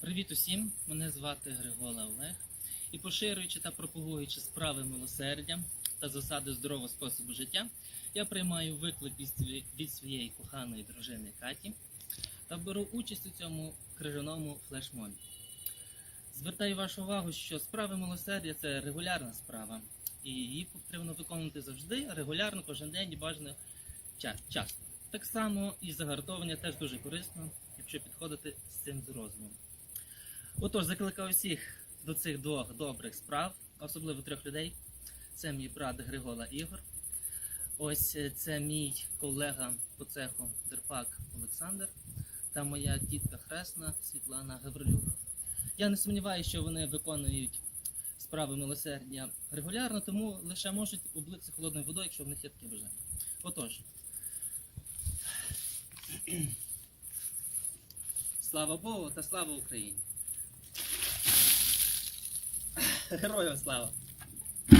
Привіт усім! Мене звати Григола Олег. І поширюючи та пропагуючи справи милосердя та засади здорового способу життя, я приймаю виклик від своєї коханої дружини Каті та беру участь у цьому крижаному флешмобі. Звертаю вашу увагу, що справи милосердя це регулярна справа, і її потрібно виконувати завжди, регулярно, кожен день і бажано часто. Так само і загартовування теж дуже корисно, якщо підходити з цим з розумом. Отож, закликаю всіх до цих двох добрих справ, особливо трьох людей. Це мій брат Григола Ігор. Ось е, це мій колега по цеху Дерпак Олександр та моя тітка Хресна Світлана Гаврилюк. Я не сумніваюся, що вони виконують справи милосердя регулярно, тому лише можуть облитися холодною водою, якщо в них є таке бажання. Отож. Слава Богу та слава Україні! Героям слава!